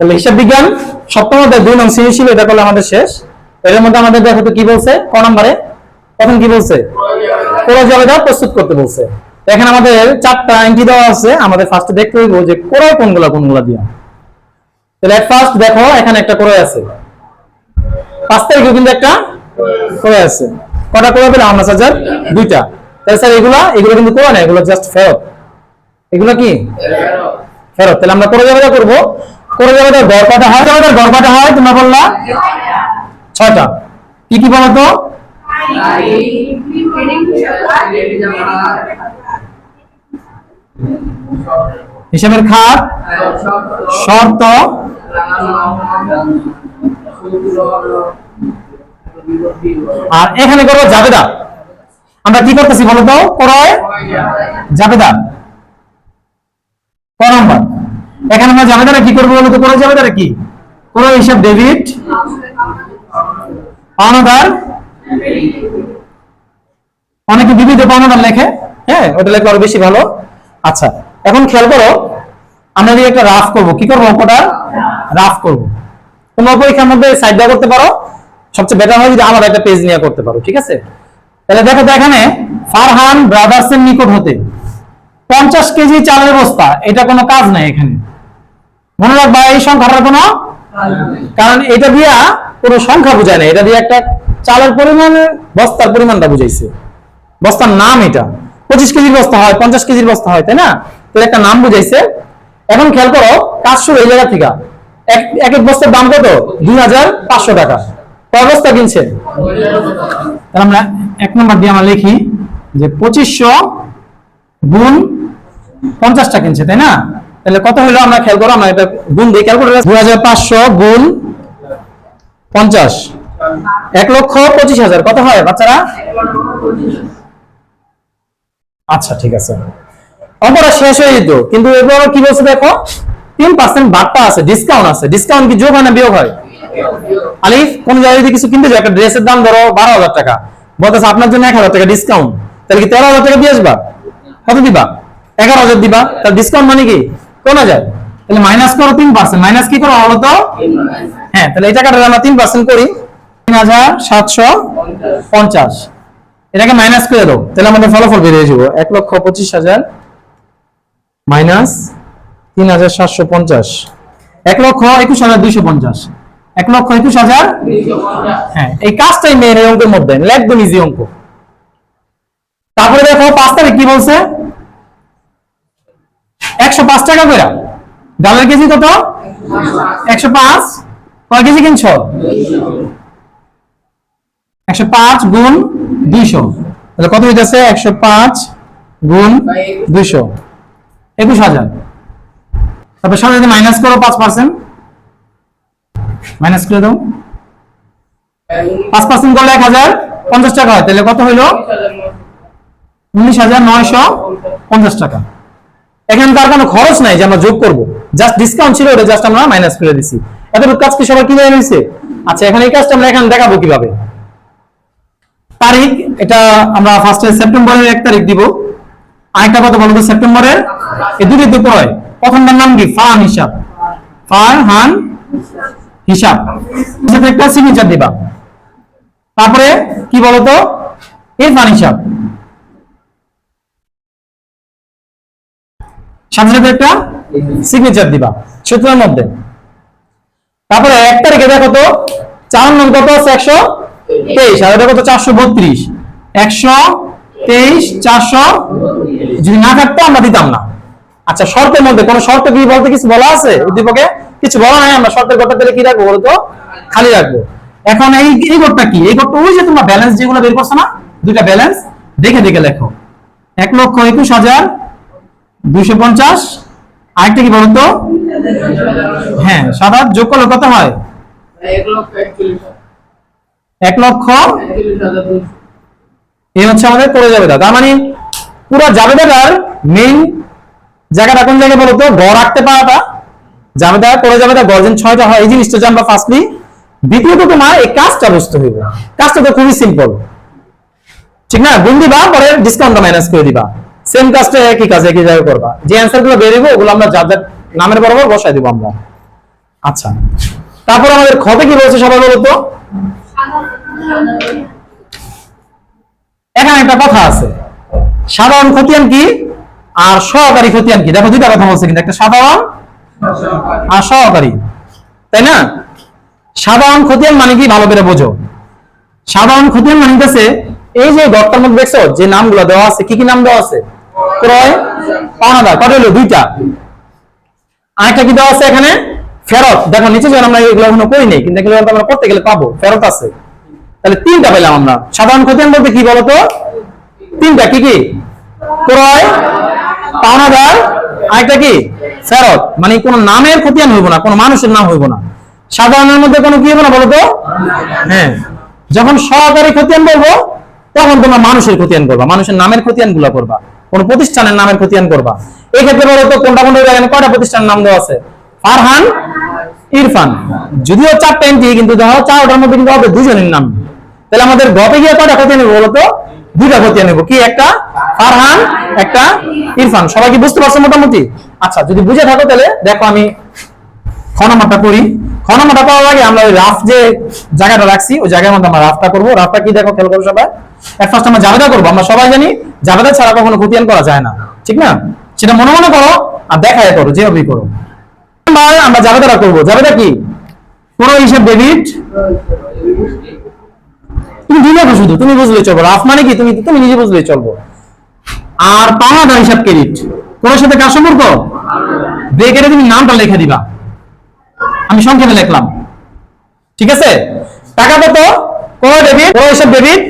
তাহলে হিসাব বিজ্ঞান সপ্তম অধ্যায় দুই নং শ্রেণি ছিল, এটা করলে আমাদের শেষ। এর মধ্যে আমাদের দেখো তো কি বলছে? ক নম্বরে? প্রথম কি বলছে? কোরা জাবেদা প্রস্তুত করতে বলছে। এখানে আমাদের চারটা এন্ট্রি দেওয়া আছে, আমাদের ফার্স্টে দেখতে হইব যে কোরাই কোনগুলা কোনগুলা দিয়া। তাহলে ফার্স্ট দেখো, এখানে একটা কোরাই আছে। পাঁচ তারিখে কিন্তু একটা কোরাই আছে। কটা কোরাই পেলাম আমরা হাজার, দুইটা। তাহলে স্যার এগুলা, এগুলো কিন্তু কোরা না, এগুলো জাস্ট ফেরত। এগুলো কি? ফেরত। তাহলে আমরা করে যাবে করব। করে যাবে গড় কটা হয়, যাবে গড় কটা হয়, তোমরা বললা? ছয়টা। কি কি বলো তো? হিসাবের খাত শর্ত, আর এখানে করব জাবেদা। আমরা কি করতেছি বলো তো? ক্রয় জাবেদা। ক নম্বর? এখানে আমরা জাবেদারা কি করব বলো তো? ক্রয় জাবেদারা কি? ক্রয় হিসাব ডেবিট পাওনাদার? অনেকে বিবিধ পাওনাদার লেখে। হ্যাঁ ওটা লেখলে আরও বেশি ভালো। আচ্ছা এখন খেয়াল করো, আমরা যদি একটা রাফ করব, কি করব অঙ্কটা? রাফ করব। তোমরা পরীক্ষার মধ্যে সাইড দেওয়া করতে পারো। সবচেয়ে বেটার হয় যদি আলাদা একটা পেজ নিয়ে করতে পারো, ঠিক আছে? তাহলে দেখো তো এখানে, ফারহান ব্রাদার্স এর নিকট হতে। পঞ্চাশ কেজি চালের বস্তা, এটা কোনো কাজ নাই এখানে। মনে রাখবা, এই সংখ্যাটার কোনো কারণ এটা দিয়া কোনো সংখ্যা বোঝায় না। এটা দিয়ে একটা চালের পরিমাণ, বস্তার পরিমাণটা বুঝাইছে। বস্তার নাম এটা। পঁচিশ কেজির বস্তা হয়, পঞ্চাশ কেজির বস্তা হয়, তাই না? তাহলে একটা নাম বুঝাইছে। এখন খেয়াল করো, কাজ শুরু এই জায়গা থেকে। এক এক বস্তার দাম কত? দুই হাজার পাঁচশো টাকা। কয় বস্তা কিনছে তাহলে আমরা এক নম্বর দিয়ে আমরা লিখি যে পঁচিশশো গুণ পঞ্চাশটা কিনছে, তাই না? তাহলে কত হলো, আমরা খেয়াল করো, আমরা এটা গুণ দিয়ে খেয়াল করে। দুই হাজার পাঁচশো গুণ পঞ্চাশ। এক লক্ষ পঁচিশ হাজার। কত হয় বাচ্চারা? আচ্ছা ঠিক আছে। অঙ্কটা শেষ হয়ে যেত। কিন্তু এরপর কি বলছে দেখো? তিন পার্সেন্ট বাড়তা আছে ডিসকাউন্ট আছে। ডিসকাউন্ট কি যোগ হয় না বিয়োগ হয়? আলিফ, কোন জায়গায় যদি কিছু কিনতে যাও, একটা ড্রেসের দাম ধরো বারো হাজার টাকা। বলতেছে আপনার জন্য এক হাজার টাকা ডিসকাউন্ট তাহলে কি তেরো হাজার টাকা দিয়ে আসবা? কত দিবা? এগারো হাজার দিবা। তার ডিসকাউন্ট মানে কি? কোন হাজার? তাহলে মাইনাস করো তিন পার্সেন্ট মাইনাস কি করো বলো তো? হ্যাঁ তাহলে এই টাকাটা আমরা তিন পার্সেন্ট করি। তিন হাজার সাতশো পঞ্চাশ। এটাকে মাইনাস করে দাও। তাহলে আমাদের ফলাফল বেরিয়ে যাব। এক লক্ষ পঁচিশ হাজার মাইনাস তিন হাজার সাতশো পঞ্চাশ। এক লক্ষ একুশ হাজার দুইশো পঞ্চাশ। এক লক্ষ একুশ হাজার হ্যাঁ এই কাজটাই মেয়ের অঙ্কের মধ্যে। একদম ইজি অঙ্ক। তারপরে দেখো পাঁচ তারিখ কি বলছে? একশো পাঁচ টাকা করে। ডালের কেজি কত? একশো পাঁচ। কয় কেজি কিনছ? একশো পাঁচ গুণ দুইশো। তাহলে কত হইতেছে? একশো পাঁচ গুণ দুইশো। একুশ হাজার। তারপর সাথে যদি মাইনাস করো, পাঁচ পার্সেন্ট মাইনাস করে দাও। পাঁচ পার্সেন্ট করলে এক হাজার পঞ্চাশ টাকা হয়। তাহলে কত হইল? উনিশ হাজার নয়শো পঞ্চাশ টাকা। এখানে তার কোনো খরচ নাই যে আমরা যোগ করব। জাস্ট ডিসকাউন্ট ছিল ওটা জাস্ট আমরা মাইনাস করে দিছি। এতটুকু কাজ কি সবার ক্লিয়ার হয়েছে? আচ্ছা এখানে এই কাজটা আমরা এখানে দেখাবো কীভাবে। তারিখ, এটা আমরা ফার্স্টে সেপ্টেম্বরের এক তারিখ দিব। আরেকটা কথা বলব সেপ্টেম্বরের এই দুটি দুপুর হয় প্রথমটার নাম কি? ফান হিসাব। ফার হান, হিসাব। একটা সিগনেচার দিবা। তারপরে কি বলতো? এই ফান হিসাব। সাথে সাথে একটা সিগনেচার দিবা, সূত্রের মধ্যে। তারপরে এক তারিখে দেখো তো, চার নং কত আছে? একশো তেইশ। আর এটা কত চারশো বত্রিশ। একশো তেইশ, চারশো যদি না থাকতো আমরা দিতাম না। আচ্ছা শর্তের মধ্যে, কোন শর্ত কি বলতে কিছু বলা আছে? উদ্দীপকে? কিছু বলা নাই আমরা, শর্তের কথা দিলে কি রাখব বলতো? খালি রাখব। এখন এই এই কোডটা কি? এই কোডটা ওই যে তোমরা ব্যালেন্স যেগুলো বের করছ না? দুইটা ব্যালেন্স দেখে দেখে লেখো। এক লক্ষ একুশ হাজার দুইশো পঞ্চাশ। আরেকটা কি বলতো? হ্যাঁ সাত আট যোগ করলে কত হয়? এক লক্ষ। হচ্ছে আমাদের যাবে তার মানে পুরো মেইন জায়গাটা কোন জায়গায় বলতো? গড় রাখতে পারাটা। জাবেদার, পড়ে যাবে তা গর্জন ছয়টা হয়, এই জিনিসটা জানবা ফার্স্টলি দ্বিতীয়ত তোমার এই কাজটা বুঝতে কাজটা তো খুবই সিম্পল ঠিক না? গুণ দিবা, পরে ডিসকাউন্টটা মাইনাস করে দিবা। সেম কাজটা একই কাজ, একই জায়গায় করবা। যে অ্যান্সারগুলো বেরিয়ে ওগুলো আমরা যাদের নামের বরাবর বসাই দিব আমরা। আচ্ছা। তারপর আমাদের ক্ষতে কি বলছে সবাই বলো তো এখানে একটা কথা আছে। সাধারণ খতিয়ান কি? আর সহকারী খতিয়ান কি? দেখো, দুইটা কথা বলছে কিন্তু, একটা সাধারণ আর সহকারী। তাই না? সাধারণ খতিয়ান মানে কি? ভালো করে বোঝো। সাধারণ খতিয়ান মানে এই যে ঘরটার মধ্যে দেখছ যে নামগুলো দেওয়া আছে, কি কি নাম দেওয়া আছে? ক্রয় কত হলো? দুইটা। আরেকটা কি দেওয়া আছে এখানে? ফেরত। দেখো, নিচে আমরা এগুলো এখনও করি নাই, কিন্তু এগুলো আমরা করতে গেলে পাবো। ফেরত আছে। তাহলে তিনটা পেলাম আমরা। সাধারণ খতিয়ান বলতে কি বলতো? তিনটা কি কি? ক্রয় পাওনাদার আরেকটা কি? ফেরত। মানে কোন নামের খতিয়ান হইব না, কোন মানুষের নাম হইব না। সাধারণের মধ্যে কোনো কি হবে না বলতো? হ্যাঁ। যখন সহকারী খতিয়ান বলব, তখন তোমরা মানুষের খতিয়ান করবা, মানুষের নামের খতিয়ানগুলা করবা। কোন প্রতিষ্ঠানের নামের খতিয়ান করবা। এই ক্ষেত্রে বলতো কোনটা কোনটা এখানে কয়টা প্রতিষ্ঠানের নাম দেওয়া আছে? ফারহান, ইরফান। যদিও চারটা এন্ট্রি কিন্তু দেখো চারটার মধ্যে কিন্তু হবে দুজনের নাম। তাহলে আমাদের গপে গিয়ে কয়টা খতিয়ান নেব বলতো দুইটা খতিয়ান নেব কি একটা? ফারহান, একটা ইরফান। সবাই কি বুঝতে পারছ মোটামুটি? আচ্ছা যদি বুঝে থাকো তাহলে দেখো আমি খ নাম্বারটা করি খ নাম্বারটা করার আগে আমরা ওই রাফ যে জায়গাটা রাখছি, ওই জায়গার মধ্যে আমরা রাফটা করব। রাফটা কি দেখো, খেয়াল করো সবাই। ফার্স্ট আমরা জাবেদা করব, আমরা সবাই জানি জাবেদা ছাড়া কখনো খতিয়ান করা যায় না, ঠিক না? সেটা মনে মনে করো আর দেখায় করো, যেভাবেই করো। আমরা জাবেদাটা করব। জাবেদা কি? কোনো হিসাব ডেবিট। তুমি দিলে শুধু, তুমি বুঝলেই চলবো। রাফ মানে কি? তুমি তুমি নিজে বুঝলেই চলবো। আর পাওনাদার হিসাব ক্রেডিট। কোন সাথে কার সম্পর্ক? ব্রেকেটে তুমি নামটা লিখে দিবা। আমি সংক্ষেপে লিখলাম। ঠিক আছে? টাকা কত? কোন ডেবিট? কোন হিসাব ডেবিট?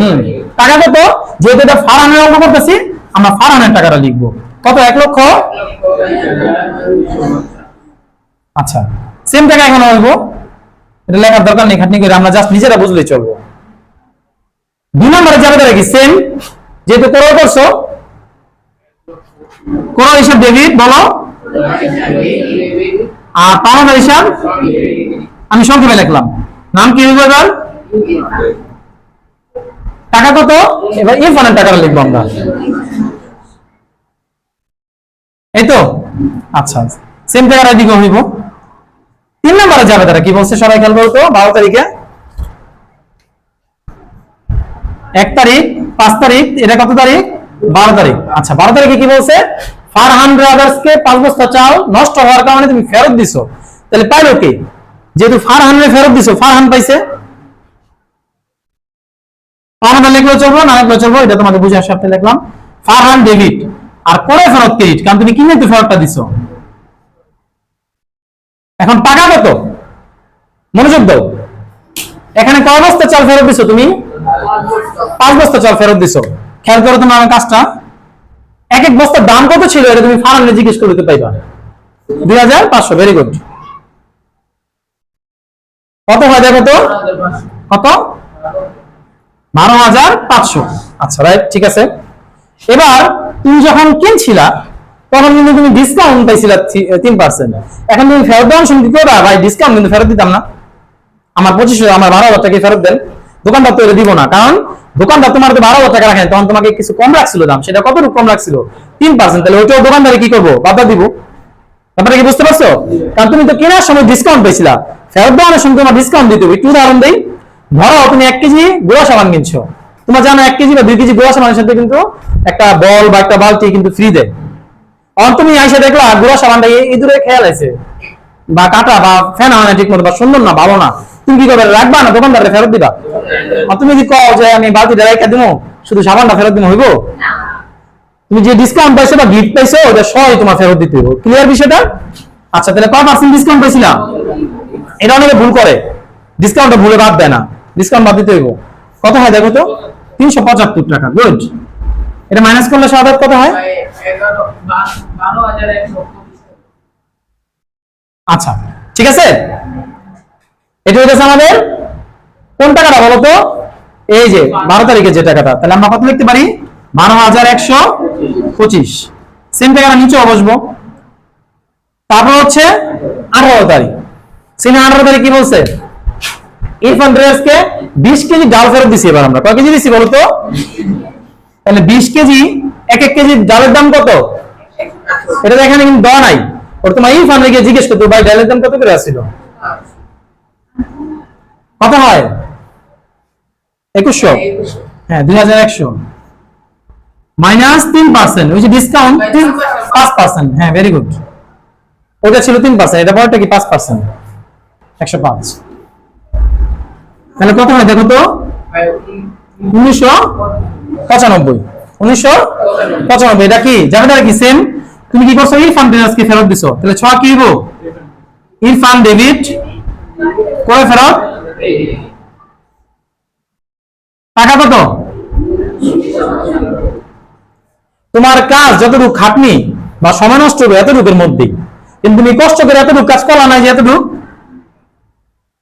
হুম। টাকা কত? যেহেতু এটা ফারানের অঙ্ক করতেছি, আমরা ফারানের টাকাটা লিখব। কত? এক লক্ষ? আচ্ছা সেম টাকা এখন হইব। এটা লেখার দরকার নেই, খাটনি করে আমরা জাস্ট নিজেরা বুঝলেই চলবো। দুই নম্বরে যাবে কি? সেম যেহেতু করো করছ কোন হিসাব ডেবিট, বলো। আর পাওনাদার হিসাব? আমি সংক্ষেপে লিখলাম। নাম কি হইব এবার টাকা কত? এবার ইরফানের টাকাটা লিখব আমরা। এই তো? আচ্ছা সেম টাকাটা দিকে হইব তিন নম্বরে যাবে তারা, কি বলছে সবাই খেয়াল করতো বারো তারিখে। এক তারিখ, পাঁচ তারিখ, এটা কত তারিখ? বারো তারিখ। আচ্ছা বারো তারিখে কি বলছে? ফারহান ব্রাদার্স কে পাঁচ বস্তা চাল নষ্ট হওয়ার কারণে তুমি ফেরত দিছো। তাহলে পাইলো কি? যেহেতু ফারহান ফেরত দিছো, ফারহান পাইছে। আমরা লিখলেও চলবো, না লিখলেও চলবো, এটা তোমাকে বুঝে সাথে লিখলাম। ফারহান ডেবিট আর পরে ফেরত ক্রেডিট, কারণ তুমি কিনে তো ফেরতটা দিছো। এখন টাকা কত? মনোযোগ দাও। এখানে কয় বস্তা চাল ফেরত দিছো তুমি? পাঁচ বস্তা চাল ফেরত দিছো। খেয়াল করো তোমার আমার কাজটা। এক এক বস্তার দাম কত ছিল? এটা তুমি ফারানে জিজ্ঞেস করতে পাইবা। দুই হাজার পাঁচশো ভেরি গুড কত হয় দেখো তো? কত? বারো হাজার পাঁচশো। আচ্ছা রাইট ঠিক আছে। এবার তুমি যখন কিনছিলা, তখন কিন্তু তুমি ডিসকাউন্ট পাইছিলা তিন পার্সেন্ট এখন তুমি ফেরত দেওয়ার সময় কি করবা ভাই ডিসকাউন্ট কিন্তু ফেরত দিতাম না। আমার পঁচিশ, আমার বারো হাজার টাকা ফেরত দেন। দোকানদার তো এটা দিব না, কারণ দোকানদার তোমার তো বারো হাজার টাকা রাখেন, তখন তোমাকে কিছু কম রাখছিল দাম। সেটা কতটুকু কম রাখছিল? তিন পার্সেন্ট তাহলে ওইটাও দোকানদারে কি করব? বাবা দিব। ব্যাপারটা কি বুঝতে পারছ? কারণ তুমি তো কেনার সময় ডিসকাউন্ট পেয়েছিলা ফেরত দেওয়ার সময় তোমার ডিসকাউন্ট দিতে হবে। একটু উদাহরণ দেই। ধরো, তুমি এক কেজি গোড়া সাবান কিনছো। তোমার জানো এক কেজি বা দুই কেজি গোড়া সাবানের সাথে কিন্তু একটা বল বা একটা বালতি কিন্তু ফ্রি দেয়। অন তুমি আইসা দেখলা, গোড়া সাবানটা এই ইঁদুরে খেয়াল আছে। বা কাটা বা ফ্যান হয় না ঠিক মতো বা সুন্দর না, ভালো না। তুমি কি করবে, রাখবা না দোকানদারে ফেরত দিবা? আর তুমি যদি কও যে আমি বালতিটা রেখে দিব শুধু সাবানটা ফেরত দিব হইব? তুমি যে ডিসকাউন্ট পাইছো বা গিফট পাইছো, ওটা সবই তোমার ফেরত দিতে হবে ক্লিয়ার বিষয়টা? আচ্ছা তাহলে কয় পার্সেন্ট ডিসকাউন্ট পাইছিলাম? এটা অনেকে ভুল করে। ডিসকাউন্টটা ভুলে বাদ দেয় না। ডিসকাউন্ট বাদ দিতে হইব। কত হয় দেখো তো? তিনশো পঁচাত্তর টাকা গুড এটা মাইনাস করলে স্বাভাবিক কত হয়? আচ্ছা ঠিক আছে? এটা হইতেছে আমাদের কোন টাকাটা বলো তো? এই যে বারো তারিখে যে টাকাটা, তাহলে আমরা কত লিখতে পারি? বারো হাজার একশো পঁচিশ। সেম টাকাটা নিচেও বসবো। তারপর হচ্ছে আঠারো তারিখ। সিনে আঠারো তারিখ কি বলছে? ইরফান ড্রেসকে বিশ কেজি ডাল ফেরত দিছি এবার আমরা। কয় কেজি দিছি বলো তো? তাহলে বিশ কেজি, এক এক কেজি ডালের দাম কত? এটা এখানে কিন্তু দেওয়া নাই। ওর তোমার ইরফান রেখে জিজ্ঞেস করতো ভাই, ডালের দাম কত করে আসছিল? কত হয়? একুশশো। হ্যাঁ দুই হাজার একশো। মাইনাস তিন পার্সেন্ট ওই যে ডিসকাউন্ট তিন পাঁচ পার্সেন্ট হ্যাঁ ভেরি গুড ওটা ছিল তিন পার্সেন্ট এটা পরেরটা কি পাঁচ পার্সেন্ট একশো পাঁচ। তাহলে কত হয় দেখো তো? উনিশশো পঁচানব্বই। উনিশশো পঁচানব্বই এটা কি? যাবে কি? সেম তুমি কি করছ? ইরফান আজকে ফেরত দিছো। তাহলে ছ কি হইব? ইরফান ডেবিট করে ফেরত? টাকা কত? তোমার কাজ যতটুকু খাটনি বা সময় নষ্ট হবে এতটুকুর মধ্যেই কিন্তু তুমি কষ্ট করে এতটুকু কাজ করা নাই যে এতটুকু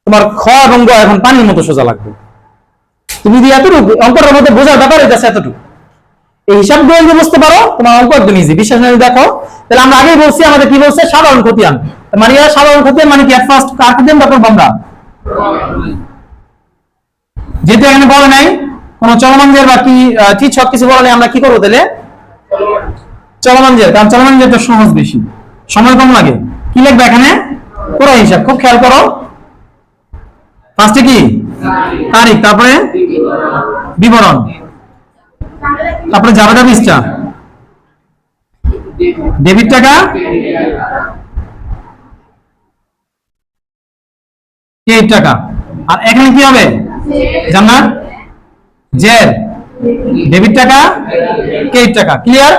তোমার খ এবং গ এখন পানির মতো সোজা লাগবে। তুমি যদি এতটুকু অঙ্কটার মধ্যে বোঝার ব্যাপার এটা এতটুকু। এই হিসাবগুলো যদি বুঝতে পারো তোমার অঙ্ক একদম ইজি বিশ্বাস না দেখো তাহলে আমরা আগেই বলছি আমাদের কি বলছে? সাধারণ খতিয়ান। তার মানে এরা সাধারণ খতিয়ান মানে কি? এট ফার্স্ট কার খতিয়ান? তারপর আমরা যেহেতু এখানে বলে নাই কোন চলমান বা কি আহ, কি ছক কিছু বলে আমরা কি করব তাহলে? চলমান জের কারণ চলমান জেরটা সহজ বেশি। সময় কম লাগে। কি লিখবে এখানে? পুরো হিসাব। খুব খেয়াল করো। ফার্স্টে কি? তারিখ। তারপরে? বিবরণ। তারপরে যাবে পৃষ্ঠা ডেবিট টাকা? ক্রেডিট টাকা। আর এখানে কি হবে? জান্নাত? জের ডেবিট টাকা, ক্রেডিট টাকা ক্লিয়ার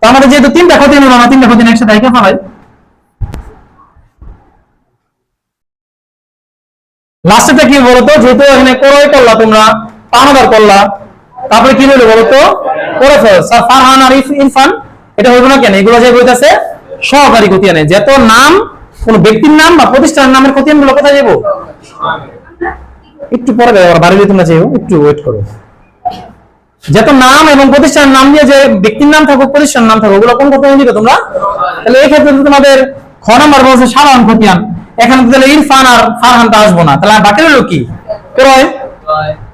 তার মানে যেহেতু তিনটা ক্ষতি নেব আমরা তিনটা ক্ষতি একসাথে একে ফেলাই। কি বলতো? যেহেতু এখানে ক্রয় করলা তোমরা, পানাদার করলা, তারপরে কি বলতো? করে ফেল। স্যার, ফারহান আর ইরফান, এটা হইব না কেন? এগুলো যে বইতেছে সহকারী খতিয়ানে যত নাম, কোন ব্যক্তির নাম বা প্রতিষ্ঠানের নামের খতিয়ানগুলো কোথায় যাব একটু পরে যাব বাড়ি তোমরা যাব একটু ওয়েট করো। যত নাম এবং প্রতিষ্ঠানের নাম দিয়ে যে ব্যক্তির নাম থাকুক, প্রতিষ্ঠানের নাম থাকুক, ওগুলো কোন খতিয়ানে দিবে তোমরা? তাহলে এই ক্ষেত্রে তোমাদের খ নাম্বার বলছে সাধারণ খতিয়ান এখানে তাহলে ইরফান আর ফারহানটা আসব না। তাহলে বাকি রইল কি? ক্রয়,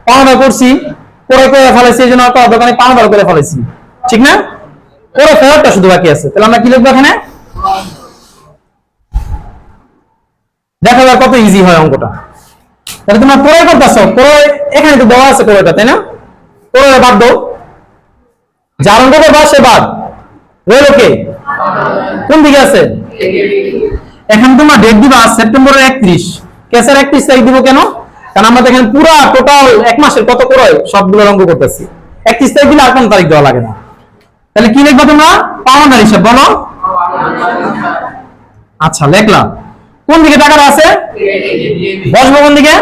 পাওনা করছি করে করে ফেলেছি, এই জন্য দোকানে পাওনা করে ফেলেছি। ঠিক না? করে ফেরতটা শুধু বাকি আছে। তাহলে আমরা কি লিখব এখানে? দেখা যাক কত ইজি হয় অঙ্কটা। তাহলে তোমরা ক্রয় করতেছ। ক্রয় এখানে তো দেওয়া আছে ক্রয়টা, তাই না? ক্রয় বাদ দাও। অঙ্ক করবা, সে বাদ। রইল কে? কোন দিকে আছে? এখন তোমার ডেট দিবা সেপ্টেম্বরের একত্রিশ। কেসের একত্রিশ তারিখ দিব কেন? কারণ আমরা দেখেন পুরা টোটাল এক মাসের কত ক্রয় সবগুলো অঙ্ক করতেছি। একত্রিশ তারিখ দিলে আর কোন তারিখ দেওয়া লাগে না। তাহলে কি লিখবা তোমরা? পাওনাদার হিসাব, বলো। আচ্ছা লিখলাম। কোন দিকে টাকাটা আছে? বসবো কোন দিকে?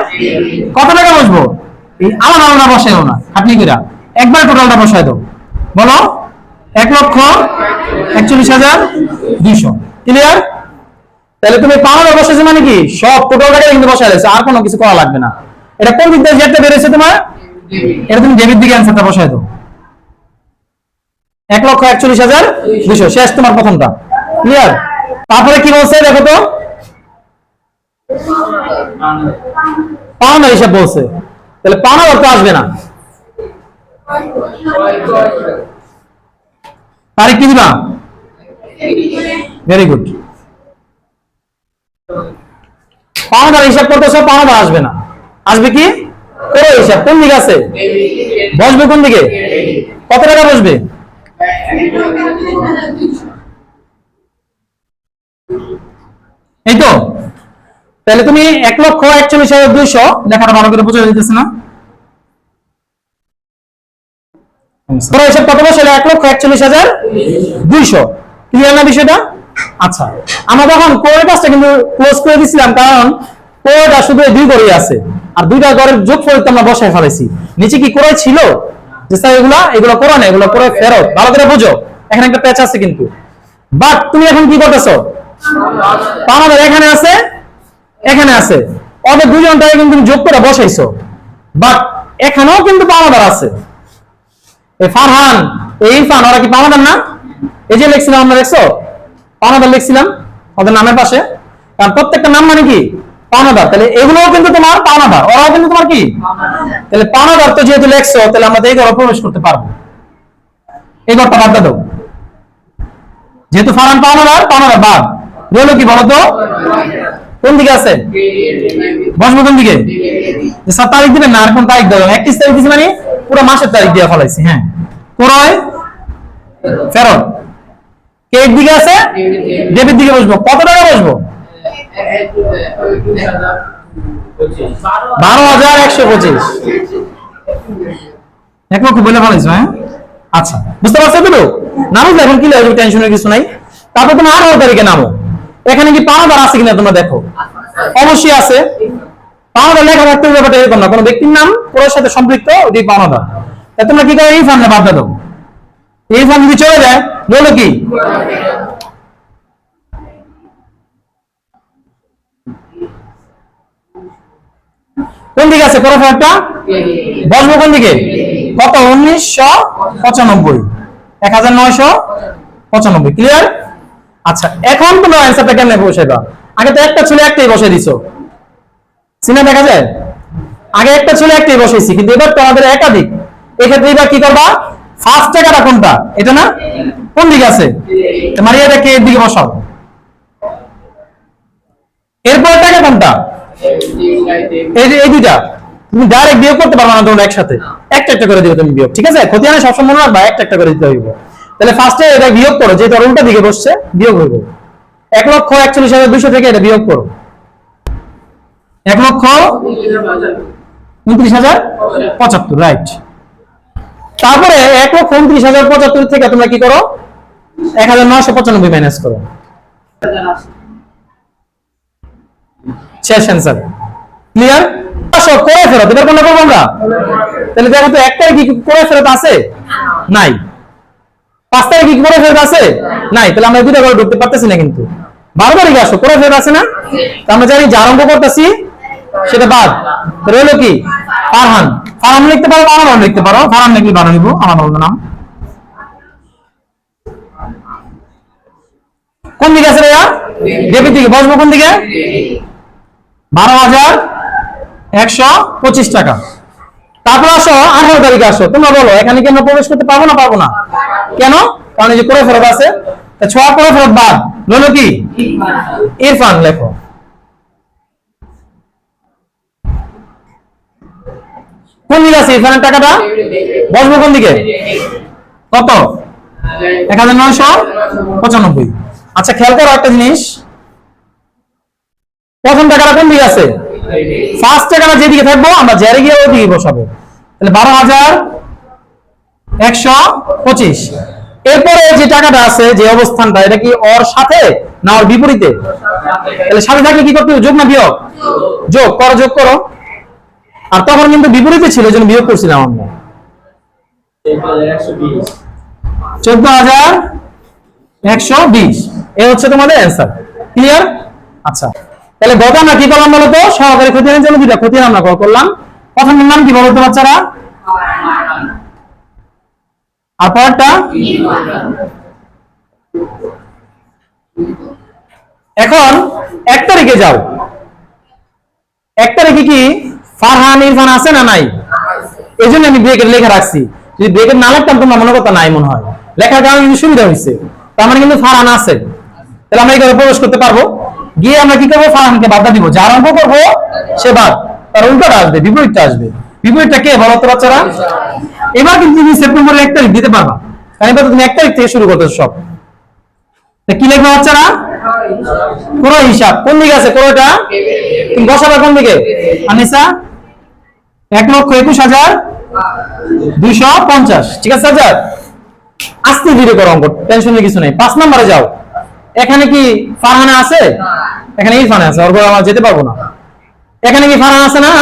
কত টাকা বসবো? এই আলাদা আলাদা না কিরা একবার টোটালটা দাও। বলো, এক লক্ষ একচল্লিশ হাজার দুইশো। ক্লিয়ার তাহলে তুমি বসেছে মানে কি? সব কিন্তু দিয়েছে, আর কোনো কিছু করা লাগবে না। এটা কোন দিক বেড়েছে তোমার? এটা তুমি ডেবিট দিকে অ্যান্সারটা দাও। এক লক্ষ একচল্লিশ হাজার শেষ তোমার প্রথমটা। ক্লিয়ার তারপরে কি বলছে দেখো তো? পাওনা হিসাব বলছে। তাহলে পাওনা অর্থ আসবে না। তারিখ কি দিবা? ভেরি গুড পাওনাদার হিসাব করতেছ পাওনাদার আসবে না। আসবে কি? করে হিসাব, কোন দিকে আছে? বসবে কোন দিকে? কত টাকা বসবে? এই তো। তাহলে তুমি এক লক্ষ একচল্লিশ হাজার দুইশো লেখাটা ভালো করে বোঝা যেতেছে না? এসব কত এক লক্ষ একচল্লিশ হাজার দুইশো। ক্লিয়ার না বিষয়টা? আচ্ছা আমরা তখন কাজটা কিন্তু ক্লোজ করে দিছিলাম, কারণ শুধু দুই আছে, আর দুইটা যোগ আমরা বসায় ফেলেছি। নিচে কি করে ছিল? যে স্যার, এগুলা, এগুলো করো না, এগুলো করে, ফেরত। ভালো করে বুঝো, এখানে একটা প্যাচ আছে কিন্তু। বাট তুমি এখন কি করতেছো? আমাদের এখানে আছে এখানে আছে। ওদের দুজনটাকে কিন্তু যোগ করে বসাইছো। বাট এখানেও কিন্তু পাওনাদার আছে। ফারহান এই ইরফান, ওরা কি পাওনাদার না? এই যে লিখছিলাম আমরা, দেখছ? পাওনাদার লিখছিলাম ওদের নামের পাশে। কারণ প্রত্যেকটা নাম মানে কি? পাওনাদার। তাহলে এগুলোও কিন্তু তোমার পাওনাদার। ওরাও কিন্তু তোমার কি? তাহলে পাওনাদার তো যেহেতু লেখছো, তাহলে আমরা এই ঘরে প্রবেশ করতে পারব। এই ঘরটা বাদ দাও। যেহেতু ফারহান পাওনাদার পাওনাদার বাদ। রইল কি বলতো কোন দিকে আছে? বসবো কোন দিকে? সাত তারিখ দিবেন না, আর কোন তারিখ দেবেন একত্রিশ তারিখ দিছি মানে পুরো মাসের তারিখ দিয়ে ফলাইছি হ্যাঁ। ক্রয়, ফেরত। কে এর দিকে আছে? ডেবিট দিকে বসবো। কত টাকা বসবো? বারো হাজার একশো পঁচিশ। এক লক্ষ বলে ফেলাইছো হ্যাঁ? আচ্ছা বুঝতে পারছ তো? না বুঝলে এখন কি লাগবে? টেনশনের কিছু নাই। তারপর তুমি আঠারো তারিখে নামো। এখানে কি পাওনাদার আছে কিনা তোমরা দেখো? অবশ্যই আছে। পাওনাদার লেখা থাকতে ব্যাপারটা এরকম না। কোনো ব্যক্তির নাম ওর সাথে সম্পৃক্ত ওই পাওনাদার তা তোমরা কি করো? এই ফান্ডে বাদ দাও। এই ফান্ড যদি চলে যায় বলো কি? কোন দিকে আছে? করো ফান্ডটা বসবো কোন দিকে? কত? উনিশশো পঁচানব্বই। এক হাজার নয়শো পঁচানব্বই। ক্লিয়ার আচ্ছা এখন তোমরা অ্যান্সারটা কেমনে বসাইবা আগে তো একটা ছিল একটাই বসাই দিছো। সিনে দেখা যায়? আগে একটা ছিল একটাই বসাইছি কিন্তু এবার তোমাদের একাধিক। এক্ষেত্রে এবার কি করবা? ফার্স্ট টাকাটা কোনটা? এটা না? কোন দিকে আছে? মারিয়াটা কে এর দিকে বসাও? এরপর টাকা কোনটা? এই যে, এই দুইটা। তুমি ডাইরেক্ট বিয়োগ করতে পারবে না তোমরা একসাথে। একটা একটা করে দিবে তুমি বিয়োগ, ঠিক আছে? ক্ষতি হয় সবসময় মনে রাখবা, একটা একটা করে দিতে হইব। তাহলে ফার্স্টে এটা বিয়োগ করো ওর উল্টা দিকে বসছে, বিয়োগ হইব এক লক্ষ একচল্লিশ হাজার দুশো থেকে এটা বিয়োগ করো। এক লক্ষ উনত্রিশ হাজার পঁচাত্তর রাইট তারপরে এক লক্ষ উনত্রিশ হাজার পঁচাত্তর থেকে তোমরা কি করো? এক হাজার নয়শো পঁচানব্বই মাইনাস করো। শেষ অ্যান্সার ক্লিয়ার আসো, করে ফেরত, এবার কোনটা করব আমরা? তাহলে দেখো তো একটাই কি করে ফেরত আছে? নাই। পাঁচ তারিখ কি করে ফেরত আছে? নাই, তাহলে আমরা দুটা করে ঢুকতে পারতেছি না কিন্তু। বারো তারিখে আসো করে ফেরত আছে না? আমরা জানি যে আরম্ভ করতেছি, সেটা বাদ। রইল কি? ফারহান। ফারহান লিখতে পারো আমার লিখতে পারো। ফারহান লিখলে ভালো নিবো? আমার নাম। কোন দিকে আছে ভাইয়া? ডেবিট দিকে। বসবো কোন দিকে? বারো হাজার একশো পঁচিশ টাকা। তারপর আসো, আঠারো তারিখে আসো। তোমরা বলো, এখানে কি আমরা প্রবেশ করতে পারব না পারব না? কেন? কারণ যে করে ফেরত আছে ছয় করে ফেরত বাদ। বলো কি? ইরফান, লেখো। কোন দিকে আছে ইরফানের টাকাটা? বসবো কোন দিকে? কত? এক হাজার নয়শো পঁচানব্বই। আচ্ছা খেয়াল করো একটা জিনিস। প্রথম টাকাটা কোন দিকে আছে? ফার্স্ট টাকাটা যেদিকে থাকব, আমরা জেরে গিয়ে বসাবো। তাহলে বারো হাজার একশো পঁচিশ। এরপরে যে টাকাটা আছে, যে অবস্থানটা, এটা কি ওর সাথে না ওর বিপরীতে? তাহলে সাথে থাকলে কি করতে যোগ না বিয়োগ? যোগ, করো যোগ করো। আর তখন কিন্তু বিপরীতে ছিল জন্য বিয়োগ করছিলাম আমরা। চোদ্দ হাজার একশো বিশ। এ হচ্ছে তোমাদের অ্যান্সার ক্লিয়ার আচ্ছা। তাহলে গত আমরা কি করলাম বলতো সহকারী খতিয়ানের জন্য দুটা খতিয়ান আমরা করলাম। প্রথমের নাম কি বলতো বাচ্চারা? আর পরেরটা? এখন এক তারিখে যাও। এক তারিখে কি ফারহান, ইরফান আছে না নাই? এই জন্য আমি ব্রেকের লেখা রাখছি। যদি ব্রেকের না লিখতাম, তোমার মনে কথা নাই মনে হয়। লেখার কারণে কিন্তু সুবিধা হয়েছে তার মানে কিন্তু ফারহান আছে। তাহলে আমরা এখানে প্রবেশ করতে পারব। গিয়ে আমরা কি করব? ফারহানকে বাধা দিব। যার অঙ্ক করব, সে বাদ। তার উল্টোটা আসবে, বিপরীতটা আসবে। বিপরীতটা কে বলো তো বাচ্চারা? এবার কিন্তু তুমি সেপ্টেম্বরের এক তারিখ দিতে পারবা। কারণ এবার তুমি এক তারিখ থেকে শুরু করতেছো সব। কি লিখবে বাচ্চারা? কোন হিসাব। কোন দিকে আছে কোনটা? তুমি বসাবে কোন দিকে? আনিসা? এক লক্ষ একুশ হাজার দুইশো পঞ্চাশ। ঠিক আছে হাজার আস্তে ধীরে করো অঙ্ক। টেনশনের কিছু নেই। পাঁচ নম্বরে যাও। এখানে কি ফারহানা আছে? এখানে ইরফান আছে ওর আমার যেতে পারব না। এখানে কি ফারহান আছে না?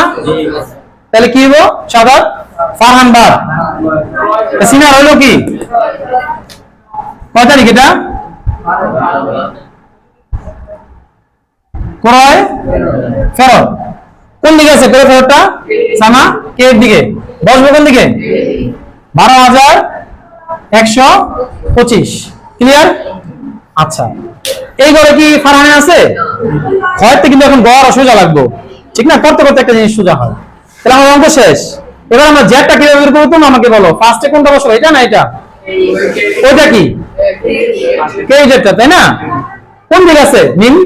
তাহলে কি হব সাদাত ফারহান বাদ। তা সিনার হইল কি? কয় তারিখ এটা? ক্রয়? ফেরত। কোন দিকে আছে ক্রয় ফেরতটা? সামা? কে দিকে? বসবো কোন দিকে? বারো হাজার একশো পঁচিশ। ক্লিয়ার আচ্ছা। এই ঘরে কি ফারহানে আছে? হয়তো কিন্তু এখন গড় সোজা লাগবো। ঠিক না? করতে করতে একটা জিনিস সোজা হয়। তাহলে আমার অঙ্ক শেষ। এবার আমরা জ্যাটটা কীভাবে বের করব তুমি আমাকে বলো। ফার্স্টে কোনটা বসবো? এটা না এটা? ওইটা কি? কে জেটটা তাই না? কোন দিকে আছে? মিম,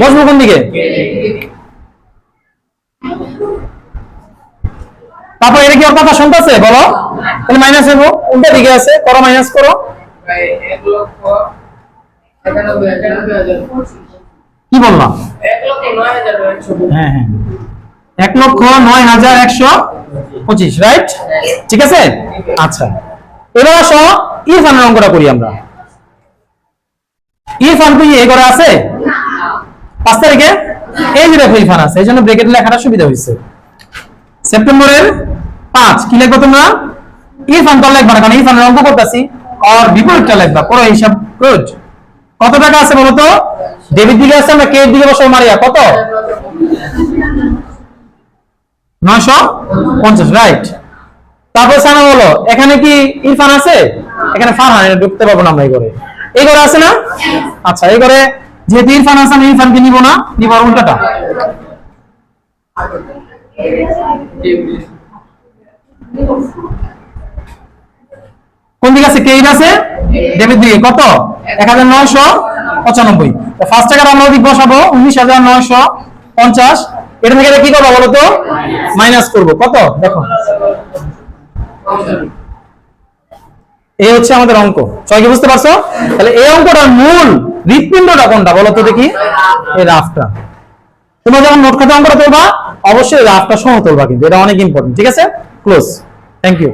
বসবো কোন দিকে? তারপর এটা কি ওর কথা শুনতেছে? বলো। তাহলে মাইনাস হব। উল্টা দিকে আছে? করো মাইনাস করো। কি বললাম? হ্যাঁ হ্যাঁ। এক লক্ষ নয় হাজার একশো পঁচিশ রাইট ঠিক আছে? আচ্ছা। এবার আসো ইরফানের অঙ্কটা করি আমরা। ইরফান তুই এ করে আছে? পাঁচ তারিখে? এই যে দেখো ইরফান আছে এই জন্য ব্রেকেট লেখাটা সুবিধা হয়েছে। সেপ্টেম্বরের পাঁচ কি লিখব তোমরা? ইরফান তো লিখবা না কারণ ইরফানের অঙ্ক করতেছি। আর বিপরীতটা লিখবা করো হিসাব গুড কত টাকা আছে বলো তো? ডেবিট দিকে আছে আমরা কে দিকে বসে মারিয়া, কত? নয়শো পঞ্চাশ রাইট তারপর সানা বলো, এখানে কি ইরফান আছে? এখানে ফারহান, এটা ঢুকতে পারব না আমরা এই ঘরে। এই ঘরে আছে না? আচ্ছা এই ঘরে যেহেতু ইরফান আছে, আমি ইরফানকে নিব না, নিব আর উল্টাটা। কোন দিকে আছে? কে আছে? ডেবিট দিকে। কত? এক হাজার নয়শো পঁচানব্বই। ফার্স্ট টাকার আমরা ওদিক বসাবো। উনিশ হাজার নয়শো পঞ্চাশ। এটা থেকে কি করব বলো তো? মাইনাস করব। কত? দেখো। এই হচ্ছে আমাদের অঙ্ক। ছয় কি বুঝতে পারছ? তাহলে এই অঙ্কটার মূল হৃৎপিণ্ডটা কোনটা? বলো তো দেখি। এই রাফটা। তোমরা যখন নোট খাতে অঙ্কটা তুলবা, অবশ্যই রাফটা সহ তুলবা কিন্তু। এটা অনেক ইম্পর্টেন্ট ঠিক আছে? Close thank you